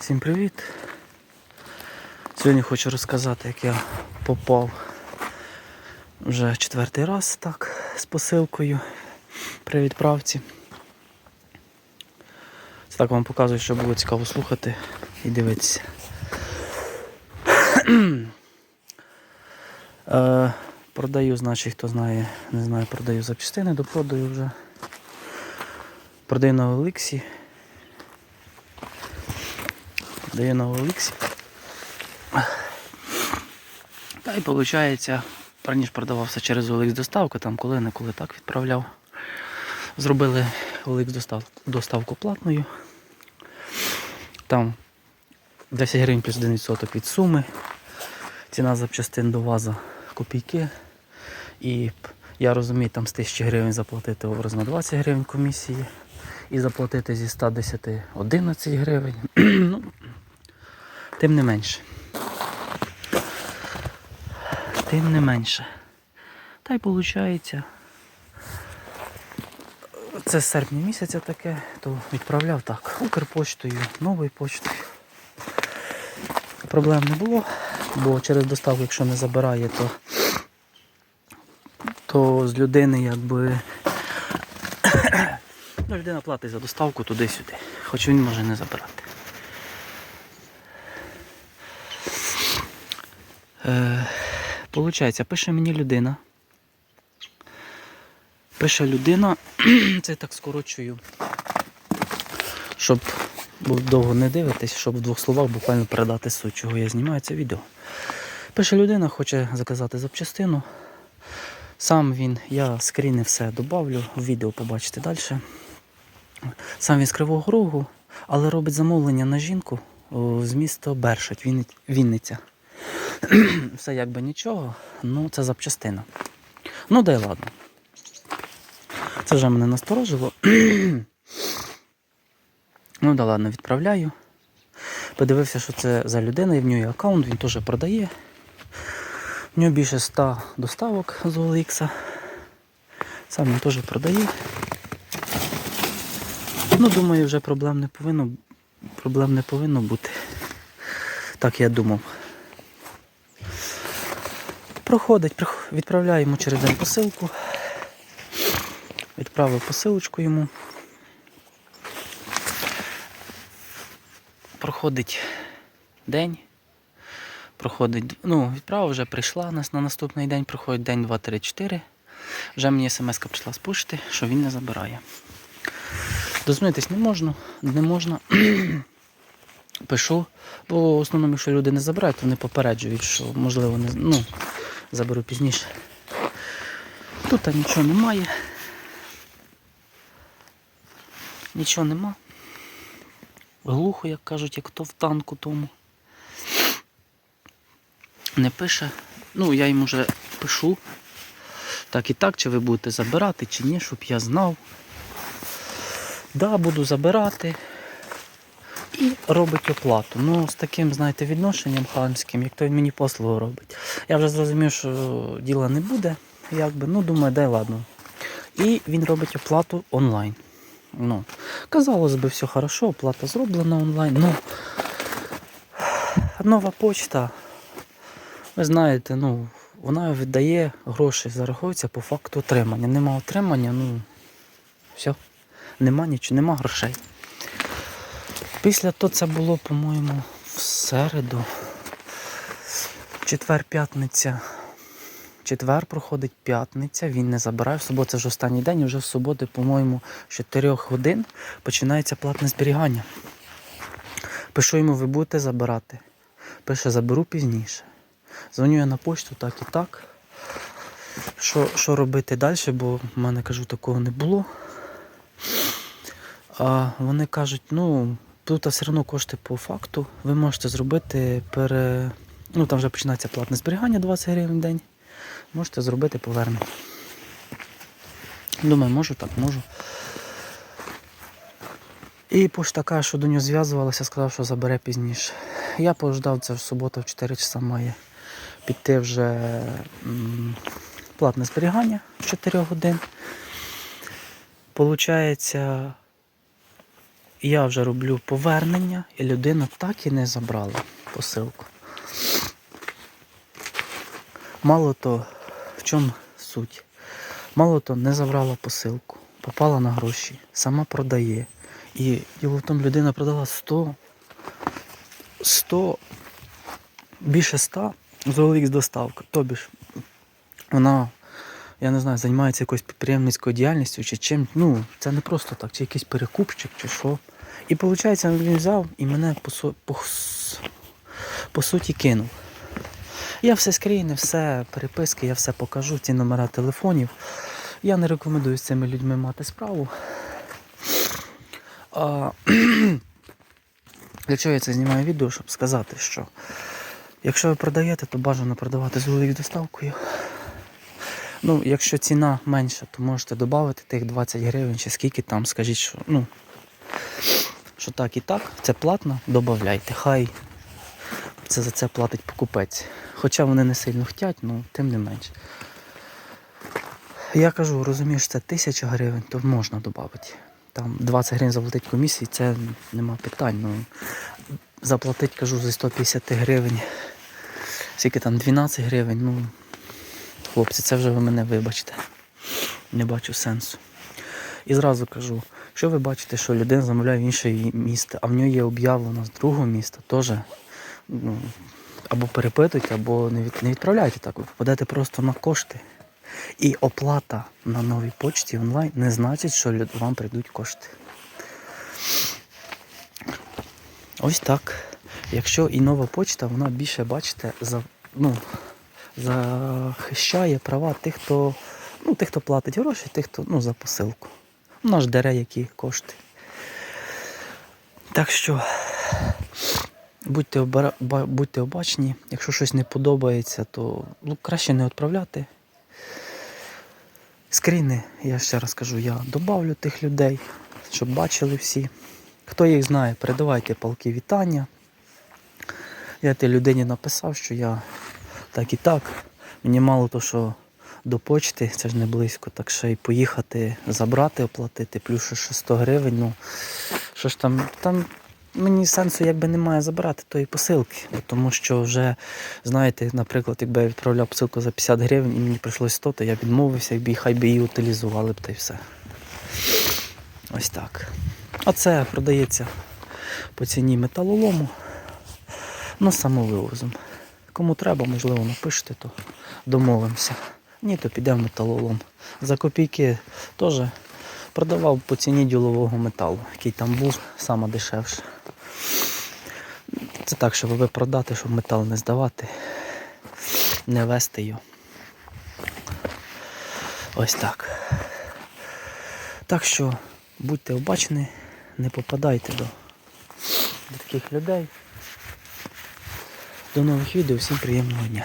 Всім привіт! Сьогодні хочу розказати, як я попав вже четвертий раз так з посилкою при відправці. Це так вам показую, що було цікаво слухати і дивитися. е, продаю, значить, хто знає, не знає, продаю запчастини, допродаю вже. Продаю на Олексі. Продаю на Олексі. Та й виходить, раніше продавався через OLX доставку, там коли не коли так відправляв. Зробили OLX доставку платною. Там 10 гривень плюс 1% від суми. Ціна запчастин до ваза копійки. І я розумію, там з 1000 гривень заплатити образно 20 гривень комісії. І заплатити зі 110 11 гривень. ну, тим не менше. Тим не менше. Та й виходить. Це з серпня місяця таке, то відправляв так. Укрпочтою, новою почтою. Проблем не було, бо через доставку, якщо не забирає, то, то з людини якби. ну, людина платить за доставку туди-сюди. Хоч він може не забирати. Е, Получається, пише мені людина. Пише людина, це так скорочую, щоб довго не дивитись, щоб в двох словах буквально передати суть, чого я знімаю це відео. Пише людина, хоче заказати запчастину. Сам він, я скріни все добавлю, в відео побачите далі. Сам він з Кривого Рогу, але робить замовлення на жінку з міста Бершать, Вінниця. Все якби нічого, ну це запчастина. Ну дай ладно. Це вже мене насторожило. ну да ладно, відправляю. Подивився, що це за людина, і в нього є аккаунт, він теж продає. В нього більше 100 доставок з OLX. Сам він теж продає. Ну, думаю, вже проблем не повинно, проблем не повинно бути. Так я думав. Проходить, йому через день посилку. Відправив посилочку йому. Проходить день. Проходить, ну, відправа вже прийшла нас на наступний день, проходить день, 2, 3, 4. Вже мені смс прийшла з що він не забирає. Дозвонитись не можна, не можна. Пишу, бо в основному, якщо люди не забирають, то вони попереджують, що можливо не ну, заберу пізніше. Тут нічого немає. Нічого нема. Глухо, як кажуть, як то в танку тому. Не пише. Ну, я йому вже пишу. Так і так, чи ви будете забирати, чи ні, щоб я знав. Да, буду забирати. І робить оплату. Ну, з таким, знаєте, відношенням хамським, як то він мені послугу робить. Я вже зрозумів, що діла не буде. Якби, ну, думаю, дай ладно. І він робить оплату онлайн. Ну, казалось би, все хорошо, оплата зроблена онлайн. Ну, нова почта, ви знаєте, ну, вона віддає гроші, зараховується по факту отримання. Нема отримання, ну, все, нема нічого, нема грошей. Після того це було, по-моєму, в середу. Четвер-п'ятниця. Четвер проходить п'ятниця, він не забирає. В суботу це вже останній день, і вже в суботу, по-моєму, з 4 годин починається платне зберігання. Пишу йому, ви будете забирати. Пише, заберу пізніше. Дзвоню я на почту, так і так. Що, що робити далі, бо в мене кажу, такого не було. А вони кажуть, ну, тут все одно кошти по факту. Ви можете зробити пере. Ну, там вже починається платне зберігання 20 гривень в день. Можете зробити повернення. Думаю, можу, так можу. І пошта каже, що до нього зв'язувалася, сказав, що забере пізніше. Я пождав, це в суботу в 4 часа має піти вже платне зберігання з 4 годин. Получається, Я вже роблю повернення, і людина так і не забрала посилку. Мало то, в чому суть? Мало то не забрала посилку, попала на гроші, сама продає. І діло в тому, людина продала 100, 100, більше 100 з доставки. Тобі ж вона, я не знаю, займається якоюсь підприємницькою діяльністю чи чим. Ну, це не просто так, чи якийсь перекупчик, чи що. І виходить, він взяв і мене по, по, по суті кинув. Я все скріни, все переписки, я все покажу, ці номера телефонів. Я не рекомендую з цими людьми мати справу. А, для чого я це знімаю відео, щоб сказати, що якщо ви продаєте, то бажано продавати з великою доставкою. Ну, якщо ціна менша, то можете додати тих 20 гривень чи скільки там, скажіть, що, ну, що так і так, це платно, додавайте. Хай це за це платить покупець. Хоча вони не сильно хотять, ну тим не менш. Я кажу, розумієш, це тисяча гривень, то можна додати. Там 20 гривень заплатить комісії, це нема питань. Ну, заплатить, кажу, за 150 гривень. Скільки там 12 гривень, ну. Хлопці, це вже ви мене вибачте. Не бачу сенсу. І зразу кажу, якщо ви бачите, що людина замовляє в інше місто, а в нього є об'явлено з другого міста, теж ну, або перепитуйте, або не, від, не відправляйте так. Ви попадете просто на кошти. І оплата на новій почті онлайн не значить, що вам прийдуть кошти. Ось так. Якщо і нова почта, вона більше, бачите, за, ну, захищає права тих, хто, ну, тих, хто платить гроші, тих, хто ну, за посилку. Вона ж дере які кошти. Так що будьте, обера... будьте обачні, якщо щось не подобається, то ну, краще не відправляти. Скріни, я ще раз кажу, я добавлю тих людей, щоб бачили всі. Хто їх знає, передавайте палки вітання. Я тій людині написав, що я так і так. Мені мало то, що до почти, це ж не близько, так ще й поїхати, забрати, оплатити, плюс ще 100 гривень. Ну, що ж там, там мені сенсу якби немає забирати тої посилки. Тому що вже, знаєте, наприклад, якби я відправляв посилку за 50 гривень і мені прийшлось 100, то я відмовився, якби хай би її утилізували б та й все. Ось так. А це продається по ціні металолому, ну самовивозом. Кому треба, можливо, напишете, то домовимося. Ні, то піде в металолом. За копійки теж продавав по ціні ділового металу, який там був, саме дешевше. Це так, щоб ви продати, щоб метал не здавати, не вести його. Ось так. Так що будьте обачні, не попадайте до, до таких людей. До нових відео, всім приємного дня.